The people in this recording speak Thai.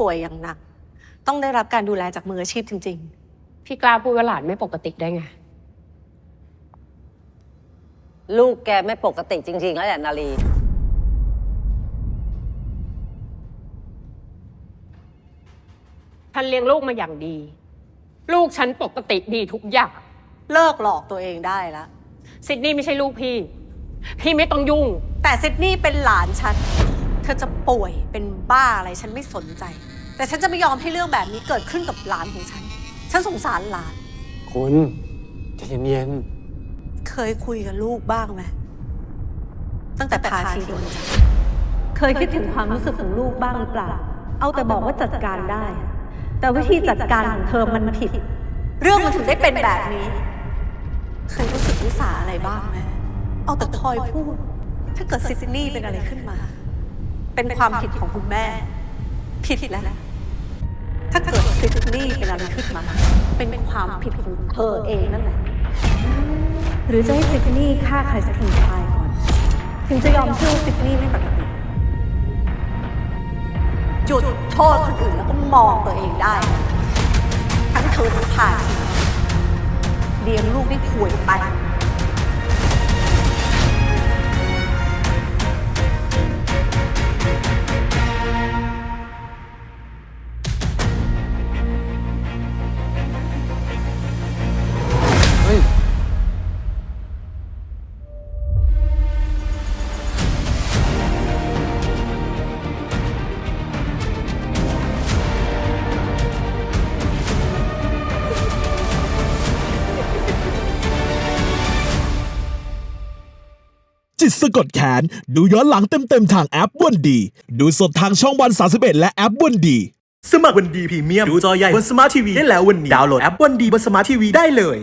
ป่วยอย่างหนัก ต้องได้รับการดูแลจากมืออาชีพจริง พี่กล้าพูดว่าหลานไม่ปกติได้ไง ลูกแกไม่ปกติจริง ๆ แล้วแหละนาลี ฉันเลี้ยงลูกมาอย่างดี ลูกฉันปกติดีทุกอย่าง ๆ เลิกหลอกตัวเองได้แล้ว ซิดนี่ไม่ใช่ลูกพี่ พี่ไม่ต้องยุ่ง แต่ซิดนีย์เป็นหลานฉันเธ อจะป่วยเป็นบ้าอะไรฉันไม่สนใจ แต่ฉันจะไม่ยอมให้เรื่องแบบนี้เกิดขึ้นกับหลานของฉัน ฉันสงสารหลาน คุณใจเย็นเคยคุยกับลูกบ้างไหมตั้งแต่พาทีโดนจับเคยคิดถึงความรู้สึกของลูกบ้างหรือเปล่า เอาแต่บอกว่าจัดการได้ แต่วิธีจัดการของเธอมันผิด เรื่องมันถึงได้เป็นแบบนี้ เคยรู้สึกวิสาอะไรบ้างไหมเอาแต่คอยพูด ถ้าเกิดซิดนีย์เป็นอะไรขึ้นมา เป็นความผิดของคุณแม่ ผิดแล้วถ้าเกิดซิดนีย์เป็นอะไรขึ้นมา เป็นความผิดของเธอเองนั่นแหละ หรือจะให้ซิดนีย์ฆ่าใครสักคนตายก่อน ถึงจะยอมเชื่อว่าซิดนีย์ไม่ปกติหยุดโทษคนอื่นแล้วก็มองตัวเองได้ ทั้งเธอทั้งพาทีเลี้ยงลูกได้ข่วยไป จิตสะกดแขน ดูย้อนหลังเต็มๆทางแอปวันดี ดูสดทางช่องวัน31และแอปวันดี สมัครวันดีพรีเมียม ดูจอใหญ่บนสมาร์ททีวีได้แล้ววันนี้ ดาวน์โหลดแอปวันดีบนสมาร์ททีวีได้เลย